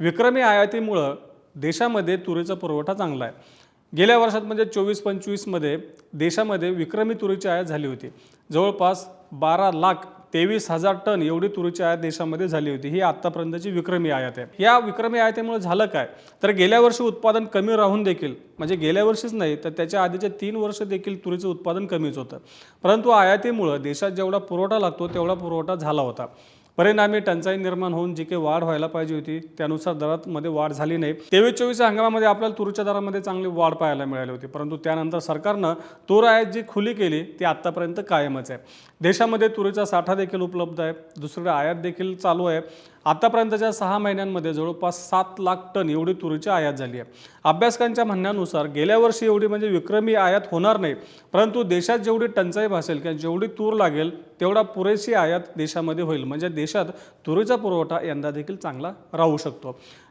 विक्रमी आयातीमुळं देशामध्ये तुरीचा पुरवठा चांगला आहे. गेल्या वर्षात म्हणजे चोवीस पंचवीसमध्ये देशामध्ये विक्रमी तुरीची आयात झाली होती. जवळपास बारा लाख तेवीस हजार टन एवढी तुरीची आयात देशामध्ये झाली होती. ही आत्तापर्यंतची विक्रमी आयात आहे. या विक्रमी आयातीमुळे झालं काय? तर गेल्या वर्षी उत्पादन कमी राहून देखील म्हणजे गेल्या वर्षीच नाही तर त्याच्या आधीचे तीन वर्ष देखील तुरीचं उत्पादन कमीच होतं. परंतु आयातीमुळं देशात जेवढा पुरवठा लागतो तेवढा पुरवठा झाला होता. परिणामी टंचाई निर्माण होऊन जी काही वाढ व्हायला पाहिजे होती त्यानुसार दरामध्ये वाढ झाली नाही. तेवीस चोवीस हंगामामध्ये आपल्याला तुरीच्या दरामध्ये चांगली वाढ पाहायला मिळाली होती. परंतु त्यानंतर सरकारनं तूर आयात जी खुली केली ती आत्तापर्यंत कायमच आहे. देशामध्ये तुरीचा साठा देखील उपलब्ध आहे. दुसरीकडे आयात देखील चालू आहे. आतापर्यंतच्या सहा महिन्यांमध्ये जवळपास सात लाख टन एवढी तुरीची आयात झाली आहे. अभ्यासकांच्या म्हणण्यानुसार गेल्या वर्षी एवढी म्हणजे विक्रमी आयात होणार नाही. परंतु देशात जेवढी टंचाई भासेल किंवा जेवढी तूर लागेल तेवढा पुरेशी आयात देशामध्ये होईल. म्हणजे देशात तुरीचा पुरवठा यंदा देखील चांगला राहू शकतो.